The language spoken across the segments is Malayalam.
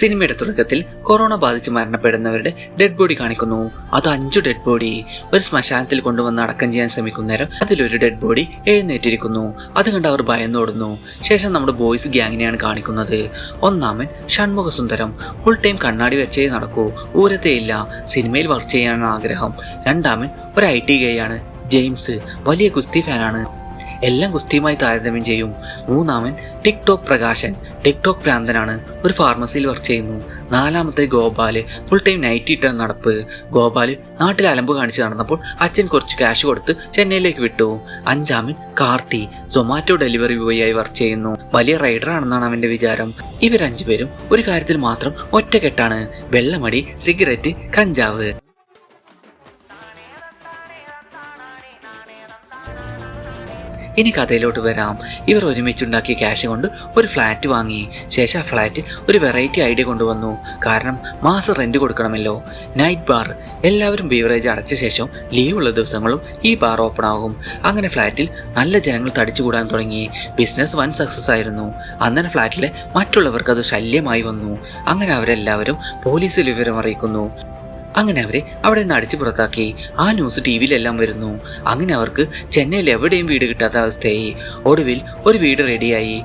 സിനിമയുടെ തുടക്കത്തിൽ കൊറോണ ബാധിച്ച് മരണപ്പെടുന്നവരുടെ ഡെഡ് ബോഡി കാണിക്കുന്നു. അത് അഞ്ചു ഡെഡ് ബോഡി ഒരു ശ്മശാനത്തിൽ കൊണ്ടുവന്ന് അടക്കം ചെയ്യാൻ ശ്രമിക്കുന്നേരം അതിലൊരു ഡെഡ് ബോഡി എഴുന്നേറ്റിരിക്കുന്നു. അത് കണ്ട് അവർ ഭയന്നോടുന്നു. ശേഷം നമ്മുടെ ബോയ്സ് ഗ്യാങ്ങിനെയാണ് കാണിക്കുന്നത്. ഒന്നാമൻ ഷൺമുഖ സുന്ദരം ഫുൾ ടൈം കണ്ണാടി വെച്ചേ നടക്കൂ. ഊരത്തെയില്ല സിനിമയിൽ വർക്ക് ചെയ്യാനാണ് ആഗ്രഹം. രണ്ടാമൻ ഒരു ഐ ടി ഗൈയാണ് ജെയിംസ്. വലിയ ഗുസ്തി ഫാനാണ് എല്ലാം ഗുസ്തിയുമായി താരതമ്യം ചെയ്യും. മൂന്നാമൻ ടിക്ടോക്ക് പ്രകാശൻ. ടിക്ടോക്ക് ഭ്രാന്തനാണ് ഒരു ഫാർമസിയിൽ വർക്ക് ചെയ്യുന്നു. നാലാമത്തെ ഗോപാൽ ഫുൾ ടൈം നൈറ്റ് ഇട്ട നടപ്പ്. ഗോപാൽ നാട്ടിൽ അലമ്പ് കാണിച്ച് നടന്നപ്പോൾ അച്ഛൻ കുറച്ച് ക്യാഷ് കൊടുത്ത് ചെന്നൈയിലേക്ക് വിട്ടു. അഞ്ചാമൻ കാർത്തി സൊമാറ്റോ ഡെലിവറി ബോയ് ആയി വർക്ക് ചെയ്യുന്നു. വലിയ റൈഡർ ആണെന്നാണ് അവന്റെ വിചാരം. ഇവരഞ്ചുപേരും ഒരു കാര്യത്തിൽ മാത്രം ഒറ്റക്കെട്ടാണ്. വെള്ളമടി സിഗരറ്റ് കഞ്ചാവ്. ഇനി കഥയിലോട്ട് വരാം. ഇവർ ഒരുമിച്ചുണ്ടാക്കിയ ക്യാഷ് കൊണ്ട് ഒരു ഫ്ലാറ്റ് വാങ്ങി. ശേഷം ആ ഫ്ലാറ്റിൽ ഒരു വെറൈറ്റി ഐഡിയ കൊണ്ടുവന്നു. കാരണം മാസം റെന്റ് കൊടുക്കണമല്ലോ. നൈറ്റ് ബാർ എല്ലാവരും ബീവറേജ് അടച്ച ശേഷം ലീവുള്ള ദിവസങ്ങളും ഈ ബാർ ഓപ്പൺ ആകും. അങ്ങനെ ഫ്ലാറ്റിൽ നല്ല ജനങ്ങൾ തടിച്ചുകൂടാൻ തുടങ്ങി. ബിസിനസ് വൻ സക്സസ് ആയിരുന്നു. അന്നേരം ഫ്ലാറ്റിലെ മറ്റുള്ളവർക്ക് അത് ശല്യമായി വന്നു. അങ്ങനെ അവരെല്ലാവരും പോലീസിൽ വിവരം അറിയിക്കുന്നു അങ്ങനെ അവരെ അവിടെ നിന്ന് അടിച്ചു പുറത്താക്കി. ആ ന്യൂസ് ടി വിയിലെല്ലാം വരുന്നു. അങ്ങനെ അവർക്ക് ചെന്നൈയിൽ എവിടെയും വീട് കിട്ടാത്ത അവസ്ഥയായി. ഒടുവിൽ ഒരു വീട് റെഡിയായി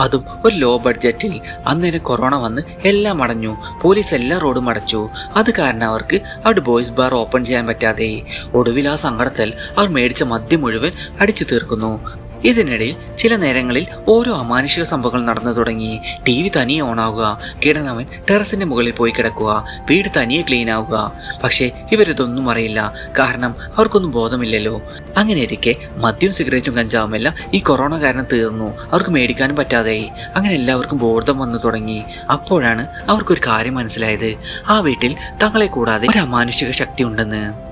അതും ഒരു ലോ ബഡ്ജറ്റിൽ അന്നേരം കൊറോണ വന്ന് എല്ലാം അടഞ്ഞു. പോലീസ് എല്ലാ റോഡും അടച്ചു. അത് കാരണം അവർക്ക് അവിടെ ബോയ്സ് ബാർ ഓപ്പൺ ചെയ്യാൻ പറ്റാതെ. ഒടുവിൽ ആ സങ്കടത്തിൽ അവർ മേടിച്ച മദ്യം മുഴുവൻ അടിച്ചു തീർക്കുന്നു. ഇതിനിടയിൽ ചില നേരങ്ങളിൽ ഓരോ അമാനുഷിക സംഭവങ്ങൾ നടന്നു തുടങ്ങി. ടി വി തനിയെ ഓണാവുക കിടന്നവൻ ടെറസിന്റെ മുകളിൽ പോയി കിടക്കുക വീട് തനിയെ ക്ലീൻ ആവുക. പക്ഷേ ഇവരിതൊന്നും അറിയില്ല. കാരണം അവർക്കൊന്നും ബോധമില്ലല്ലോ. അങ്ങനെ ഇരിക്കെ മദ്യവും സിഗരറ്റും കഞ്ചാവും എല്ലാം ഈ കൊറോണ കാരണം തീർന്നു. അവർക്ക് മേടിക്കാനും പറ്റാതെയായി. അങ്ങനെ എല്ലാവർക്കും ബോധം വന്നു തുടങ്ങി. അപ്പോഴാണ് അവർക്കൊരു കാര്യം മനസ്സിലായത്. ആ വീട്ടിൽ തങ്ങളെ കൂടാതെ ഒരു അമാനുഷിക ശക്തി ഉണ്ടെന്ന്.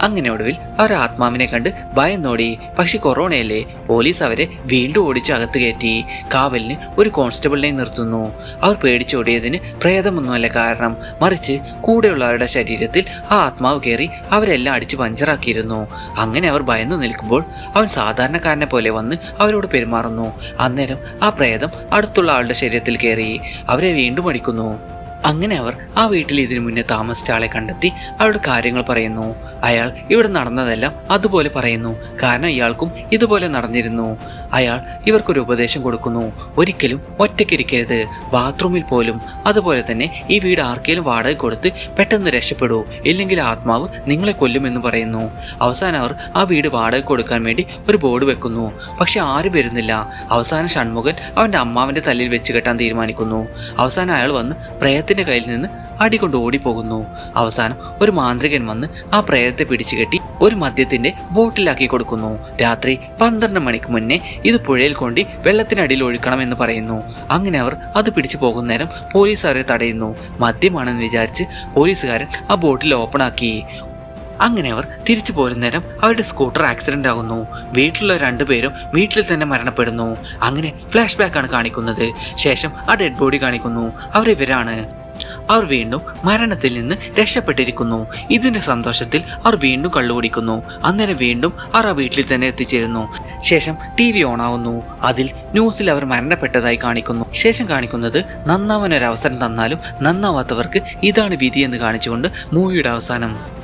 അങ്ങനെ ഒടുവിൽ അവർ ആത്മാവിനെ കണ്ട് ഭയന്നോടി. പക്ഷെ കൊറോണയല്ലേ പോലീസ് അവരെ വീണ്ടും ഓടിച്ച് അകത്ത് കയറ്റി. കാവലിന് ഒരു കോൺസ്റ്റബിളിനെ നിർത്തുന്നു. അവർ പേടിച്ചോടിയതിന് പ്രേതമൊന്നുമല്ല കാരണം. മറിച്ച് കൂടെയുള്ളവരുടെ ശരീരത്തിൽ ആ ആത്മാവ് കയറി അവരെല്ലാം അടിച്ച് പഞ്ചറാക്കിയിരുന്നു. അങ്ങനെ അവർ ഭയന്നു നിൽക്കുമ്പോൾ അവൻ സാധാരണക്കാരനെ പോലെ വന്ന് അവരോട് പെരുമാറുന്നു. അന്നേരം ആ പ്രേതം അടുത്തുള്ള ആളുടെ ശരീരത്തിൽ കയറി. അവരെ വീണ്ടും അടിക്കുന്നു. അങ്ങനെ അവർ ആ വീട്ടിൽ ഇതിനു മുന്നേ താമസിച്ച ആളെ കണ്ടെത്തി അവരുടെ കാര്യങ്ങൾ പറയുന്നു. അയാൾ ഇവിടെ നടന്നതെല്ലാം അതുപോലെ പറയുന്നു. കാരണം ഇയാൾക്കും ഇതുപോലെ നടന്നിരുന്നു. അയാൾ ഇവർക്കൊരു ഉപദേശം കൊടുക്കുന്നു. ഒരിക്കലും ഒറ്റയ്ക്കിരിക്കരുത്. ബാത്റൂമിൽ പോലും അതുപോലെ തന്നെ ഈ വീട് ആർക്കെങ്കിലും വാടക കൊടുത്ത് പെട്ടെന്ന് രക്ഷപ്പെടൂ. ഇല്ലെങ്കിൽ ആത്മാവ് നിങ്ങളെ കൊല്ലുമെന്ന് പറയുന്നു. അവസാനം അവർ ആ വീട് വാടക കൊടുക്കാൻ വേണ്ടി ഒരു ബോർഡ് വെക്കുന്നു. പക്ഷെ ആരും വരുന്നില്ല. അവസാനം ഷൺമുഖൻ അവന്റെ അമ്മാവന്റെ തല്ലിൽ വെച്ച് കെട്ടാൻ തീരുമാനിക്കുന്നു. അവസാനം അയാൾ വന്ന് പ്രേയത്തിന്റെ കയ്യിൽ നിന്ന് അടികൊണ്ട് ഓടിപ്പോകുന്നു. അവസാനം ഒരു മാന്ത്രികൻ വന്ന് ആ പ്രേതത്തെ പിടിച്ചു കെട്ടി ഒരു മദ്യത്തിന്റെ ബോട്ടിലാക്കി കൊടുക്കുന്നു. രാത്രി പന്ത്രണ്ട് മണിക്ക് മുന്നേ ഇത് പുഴയിൽ കൊണ്ടി വെള്ളത്തിനടിയിൽ ഒഴുക്കണം എന്ന് പറയുന്നു. അങ്ങനെ അവർ അത് പിടിച്ചു പോകുന്നേരം പോലീസ് അവരെ തടയുന്നു. മദ്യമാണെന്ന് വിചാരിച്ച് പോലീസുകാരൻ ആ ബോട്ടിൽ ഓപ്പൺ ആക്കി. അങ്ങനെ അവർ തിരിച്ചു പോരുന്നേരം അവരുടെ സ്കൂട്ടർ ആക്സിഡന്റ് ആകുന്നു. വീട്ടിലുള്ള രണ്ടുപേരും വീട്ടിൽ തന്നെ മരണപ്പെടുന്നു. അങ്ങനെ ഫ്ലാഷ് ആണ് കാണിക്കുന്നത്. ശേഷം ആ ഡെഡ് ബോഡി കാണിക്കുന്നു. അവർ ഇവരാണ്. അവർ വീണ്ടും മരണത്തിൽ നിന്ന് രക്ഷപ്പെട്ടിരിക്കുന്നു. ഇതിന്റെ സന്തോഷത്തിൽ അവർ വീണ്ടും കള്ളുകുടിക്കുന്നു. അന്നേരം വീണ്ടും അവർ ആ വീട്ടിൽ തന്നെ എത്തിച്ചേരുന്നു. ശേഷം ടി വി ഓൺ ആവുന്നു അതിൽ ന്യൂസിൽ അവർ മരണപ്പെട്ടതായി കാണിക്കുന്നു. ശേഷം കാണിക്കുന്നത് നന്നാവാൻ ഒരു അവസരം തന്നാലും നന്നാവാത്തവർക്ക് ഇതാണ് വിധി എന്ന് കാണിച്ചുകൊണ്ട് മൂവിയുടെ അവസാനം.